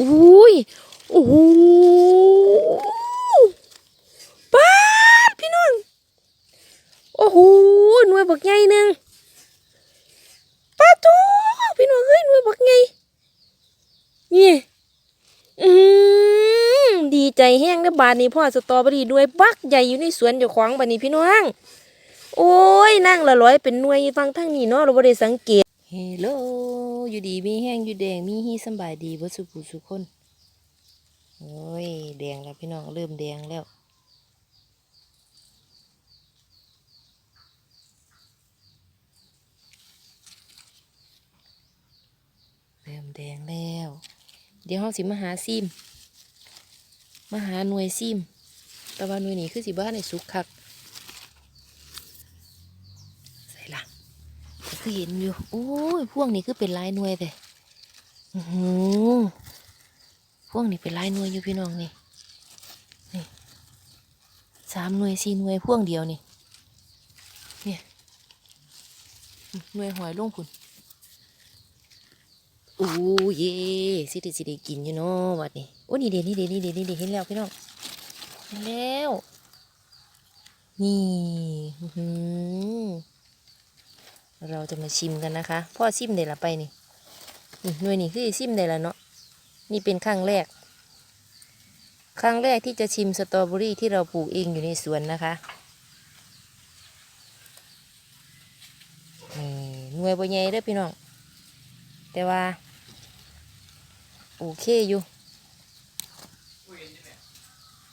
อุ้ยโอ้โหป้าพี่น้อง โอ้โหหน่วยบักใหญ่หนึ่งป้าตูพี่น้องเอ้ยหน่วยบักใหญ่นี่อืมดีใจแห้งนะบานนี้พ่อสตรอเบอรี่ด้วยบักใหญ่อยู่ในสวนเจ้าของบานนี้พี่น้อง โอ้ยนั่งละร้อยเป็นหน่วยฟังทั้งนี้เนาะเราบ่ได้สังเกต เฮลโลอยู่ดีมีแห้งอยู่แดงมีฮีสบายดีเบ่สุขุสุขคนโอ้ยแดงแล้วพี่น้องเริ่มแดงแล้วเริ่มแดงแล้ว เดี๋ยวเราสิมาหาซิมมาหาหน่วยซิมแต่ว่าหน่วยนี้คือสิบ้านในสุกคัก ใส่ละก็ คือเห็นอยู่ โอ้ยพวกนี้คือเป็นลายหน่วยแต่อือหือพวกนี้เป็นลายหน่วยอยู่พี่น้องนี่ นี่สามหน่วยสี่หน่วยพวงเดียวนี่เนี่ยหน่วยหอยลงคุณโอ้เย่สิได้สิได้กินอยู่เนาะวัดนี้โอ้นี่เด็นี่เด็นี่เด็นี่เด็เห็นแล้วพี่น้องเห็นแล้ว นี่หือ เราจะมาชิมกันนะคะ พ่อชิมได้ละไปนี่นี่หน่วยนี่คือชิมได้ละเนาะนี่เป็นครั้งแรก ครั้งแรกที่จะชิมสตรอเบอรี่ที่เราปลูกเองอยู่ในสวนนะคะนี่หน่วยบใหญ่เด้อพี่น้องแต่ว่า โอเคอยู่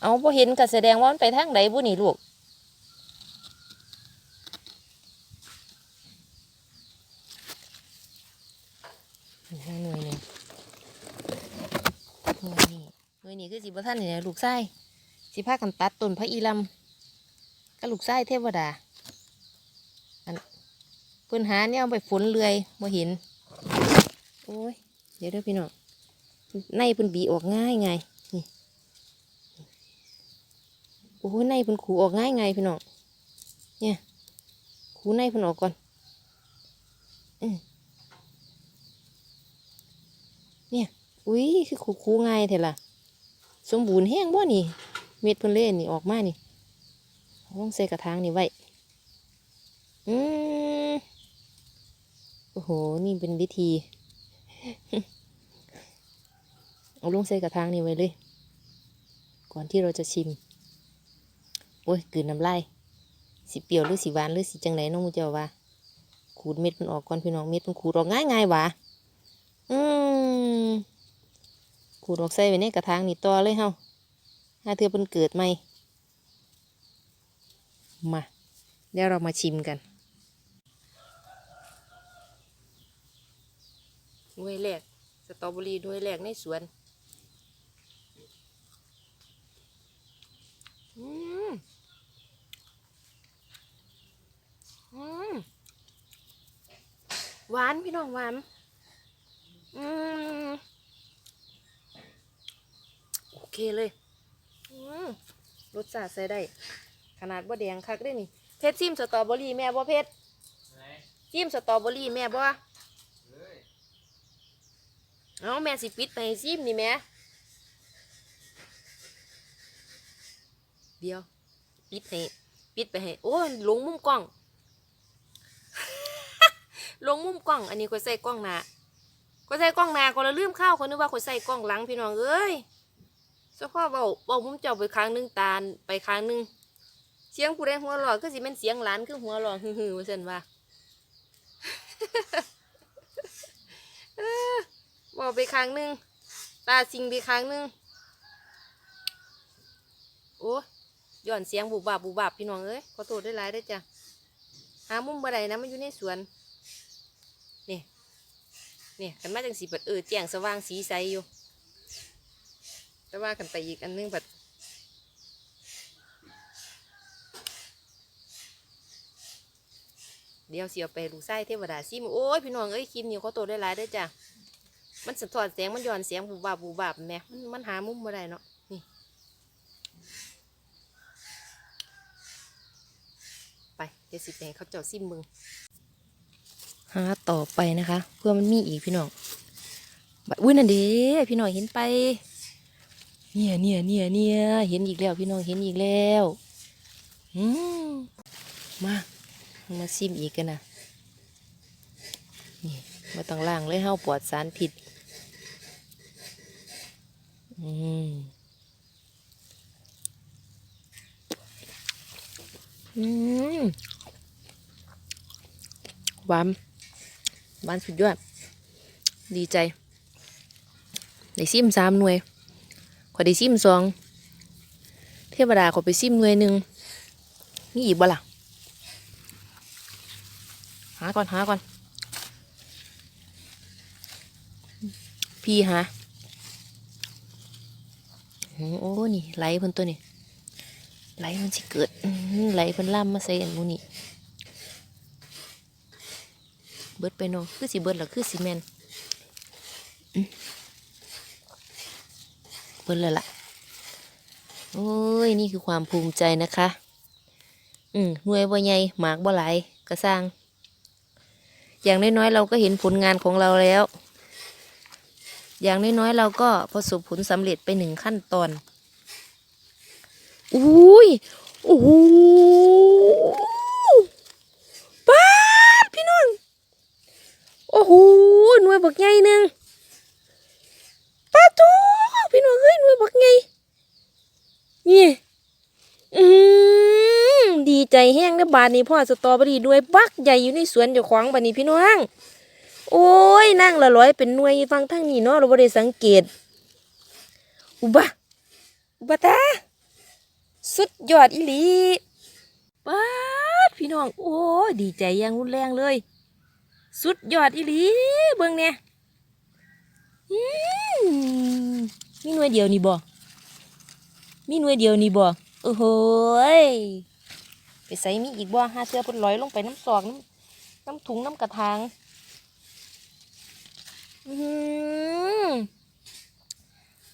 เอาพอเห็นก็แสดงว่ามันไปทางไหนบุนี่ลูก อีกหน่วยหนึ่งหน่วยนี้หน่วยนี้คือสิบท่านนี่แหละลูกไส้สิพากันตัดต้นพระอีลำก็ลูกไส้เทวดาอันเพิ่นหาเนี่ยเอาไปฝนเลื่อยมาเห็นโอ้ยเดี๋ยวเด้อพี่น้องในเพิ่นบีออกง่ายไงนี่โอ้ยในเพิ่นขูออกง่ายไงพี่น้องเนี่ยขูในเพิ่นออกก่อนอืม เนี่ย อุ้ยคือคูคูง่ายเถอะล่ะ สมบูรณ์แห้งบ่นี่ เม็ดเพิ่นเล่นนี่ออกมานี่ต้องใส่กระถางนี่ไว้ อืมโอ้โห นี่เป็นวิธีเอาลงใส่กระถางนี่ไว้เลย ก่อนที่เราจะชิม โอ้ยกลืนน้ำลายสิเปรี้ยวหรือสิหวานหรือสิจังไหนน้องมูเจ้าว่า ขูดเม็ดมันออกก่อนพี่น้องเม็ดมันขูดออกง่ายง่ายวะอืม ขูดออกใส่ไว้ในกระถางนี่ต่อเลยเฮาถ้าเธอเป็นเกิดใหม่มาเดี๋ยวเรามาชิมกันด้วยแรกสตรอเบอรี่ด้วยแรกในสวนอืมอืมหวานพี่น้องหวาน อืมโอเคเลยอืมรสชาติใส่ได้ ขนาดบ่แดงคักได้นี่เพชรซิมสตรอเบอรี่แม่บ่เพชรซิมสตรอเบอรี่แม่บ่เอาแม่สิปิดไปให้ซิมนี่แม่เดี๋ยวปิดให้ปิดไปให้โอ้ยลงมุมกล้อง ลงมุมกล้อง อันนี้ก็ใส่กล้องหน้า ก็ใส่กล้องหน้าก็ละลืมข้าวคนนึกว่าก็ใส่กล้องหลังพี่น้องเอ้ยเจ้าพ่อเบาเบาผมเจ้าไปครั้งหนึ่งตาลไปครั้งหนึ่งเสียงผู้ใดหัวหลอคือสิเป็นเสียงหลานคือหัวหลอฮือๆว่าซั่นว่าบอกไปครั้งหนึ่งตาสิงไปครั้งหนึ่งโอ้ยย้อนเสียงบุบบับบุบบับพี่น้องเอ้ยขอโทษได้หลายๆเด้จ้ะหามุมบ่ได้นะมันอยู่ในสวน นี่ยกันมาจังสีเปิดเออแจ้งสว่างสีใสอยู่ แต่ว่ากันไปอีกอันนึงแบบเดี๋ยวเสียไปลูกไส้เทวดาซิมโอ้ยพี่น้องเอ้ยคลิปนี้เขาโตได้หลายได้จ้ะมันสะท้อนแสงมันย้อนเสียงบูบาบบูบาบแม่มันมันหามุมบ่ได้เนาะนี่ไปเดี๋ยวสิไปให้เขาเจ้าซิมมึง หาต่อไปนะคะ เพื่อมันมีอีกพี่น้องบัดอุ้ยนั่นเด้พี่น้องเห็นไป เนี่ยเนี่ยเนี่ยเนี่ยเห็นอีกแล้วพี่น้องเห็นอีกแล้วอืมมามาซิมอีกกันนะนี่มาต้องล่างเลยเฮาปลอดสารพิษอืมอืมหวาน หวานสุดยอด ดีใจ ได้ซิมสามหน่วย ขอได้ซิมสอง เทวดาขอไปซิมหน่วยหนึ่งมีอีกบ่ล่ะ หาก่อนหาก่อน พี่หาอืมโอ้ นี่ไหลเพิ่นตัวนี่ไหลมันสิเกิดไหลเพิ่นล่ำมาใส่อันหมูนี่ เบิดไปเนาะคือสิเบิดหรอคือสิแมนเพิ่นเลยล่ะ โอ้ย นี่คือความภูมิใจนะคะ อืมหน่วยบ่ใหญ่หมากบ่หลายก็สร้าง อย่างน้อยๆเราก็เห็นผลงานของเราแล้ว อย่างน้อยๆเราก็ประสบผลสำเร็จไปหนึ่งขั้นตอน อุ้ย โอ้โหป้าดพี่น้อง โอ้โหหน่วยบักใหญ่หนึ่งปลาทูพี่น้องเอ้ยหน่วยบักไงนี่อืมดีใจแห้งนะบานนี้พ่อสตรอเบอรี่ด้วยบักใหญ่อยู่ในสวนเจ้าของบานนี้พี่น้องโอ้ยนั่งละร้อยเป็นหน่วยฟังทั้งนี้เนาะเราไม่ได้สังเกต อุบะอุบะตาสุดยอดอีหลีป้าดพี่น้อง โอ้ยดีใจอยังรุนแรงเลย สุดยอดอีหลีเบิ่งเนี่ยมีหน่วยเดียวนี่บ่มีหน่วยเดียวนี่บ่โอ้โหยไปใส่มีอีกบ่ห้าเสื้อเพุ่นลอยลงไปน้ำซอกน้ำน้ำถุงน้ำกระถาง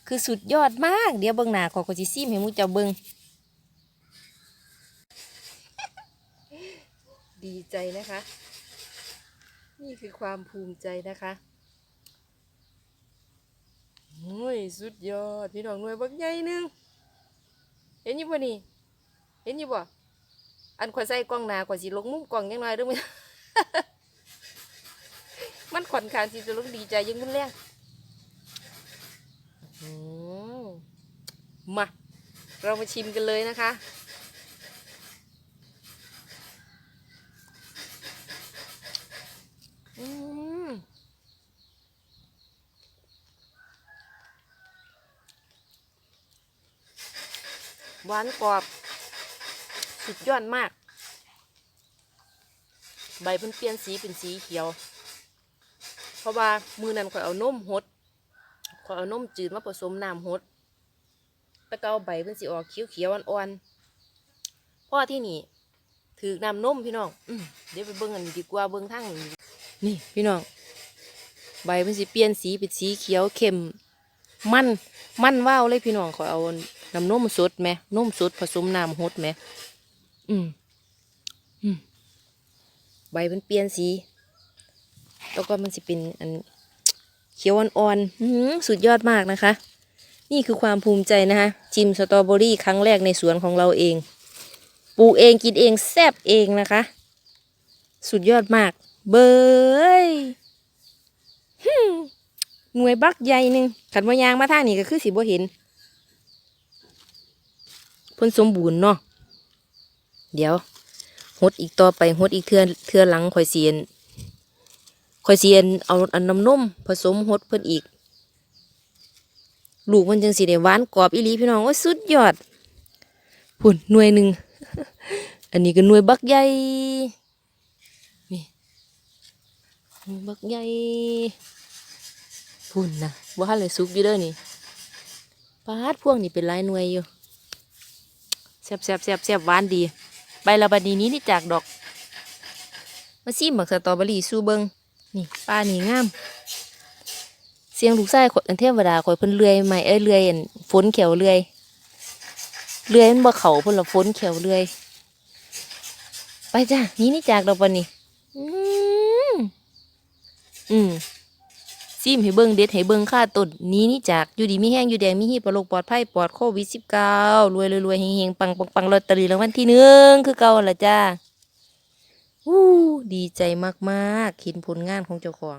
คือสุดยอดมาก เดี๋ยวเบิ่งหน้าขอก็สิซิมให้มูเจ้าเบิ่งดีใจนะคะ นี่คือความภูมิใจนะคะโอ้ยสุดยอด พี่น้องหน่วยบักใหญ่นึง เห็นอยู่บ่นี่ เห็นอยู่บ่ อันข่อยใส่กล้องหน้าข่อยสิลงมุมกล้องยังไงเด้อมั้ยมันขอนขางสิจะลงดีใจยังรุนแรงอื้อหือมา เรามาชิมกันเลยนะคะ อืมหวานกรอบ สุดยอดมาก ใบเพิ่นเปลี่ยนสีเป็นสีเขียว เพราะว่ามือนั้นข่อยเอานมหดข่อยเอานมจืดมาผสมน้ำหดแต่เกาใบเพิ่นสิออกเขียวเขียวอ่อนๆพ่อที่นี่ถือน้ำนมพี่น้องอเดี๋ยวไปเบิ่งกันดีกว่าเบิ่งทาง นี่พี่น้อง ใบเพิ่นสิเปลี่ยนสีเป็นสีเขียวเข้ม มัน มันว้าวเลยพี่น้องขอเอาน้ำนมสดไหมนมสดผสมน้ำฮดไหม อืม อืม ใบมันเปลี่ยนสีแล้วก็มันสิเป็นอันเขียวอ่อนๆอื้อหือสุดยอดมากนะคะ นี่คือความภูมิใจนะคะชิมสตรอเบอรี่ครั้งแรกในสวนของเราเอง ปลูกเองกินเองแซบเองนะคะ สุดยอดมาก เบยหน่วยบักใหญ่หนึ่งขันว่ายางมาท่านี้ก็คือสิบ่เห็นพิ่นสมบูรณ์เนาะเดี๋ยวหดอีกต่อไปหดอีกเทือเทือหลังข่อยเสียนข่อยเสียนเอาอันน้ำนมผสมหดเพิ่นอีก ลูกมันจังสิได้หวานกรอบอีลีพี่น้องโอ้ยสุดยอดพุ่นหน่วยหนึ่งอันนี้ก็หน่วยบักใหญ่นี่หน่วย บักใหญ่พุ่นนะว่าหันเลยซุกอยู่เด้อนี่ปาดพวกนี่เป็นลายหน่วยอยู่แซ่บแซ่บแซ่บแซ่บหวานดี ใบละบัดนี้นี้นี่จากดอก มาซิมบักสตรอเบอรี่สูเบิงนี่ป้านี่งาม เสียงลูกชายขอยอันเทวดาข่อยเพิ่นเลื่อยใหม่เอ้ยเลื่อยอันฝนเขียวเลื่อยเลื่อยมันบ่เขาเพิ่นละฝนเขียวเลื่อย ไปจ้ะนี่นี่จากดอกบัดนี้ อืมซิมให้เบิ้งเด็ดให้เบิ้งค่าต้นนี้นี่จากอยู่ดีมีแห้งอยู่แดงมีฮีปลอกปลอดภัยปลอดโควิด19รวยรวยๆเฮงๆปังปังปังลอตเตอรี่รางวัลที่หนึ่งคือเก่าละจ้าอู้ดีใจมากๆเห็นผลงานของเจ้าของ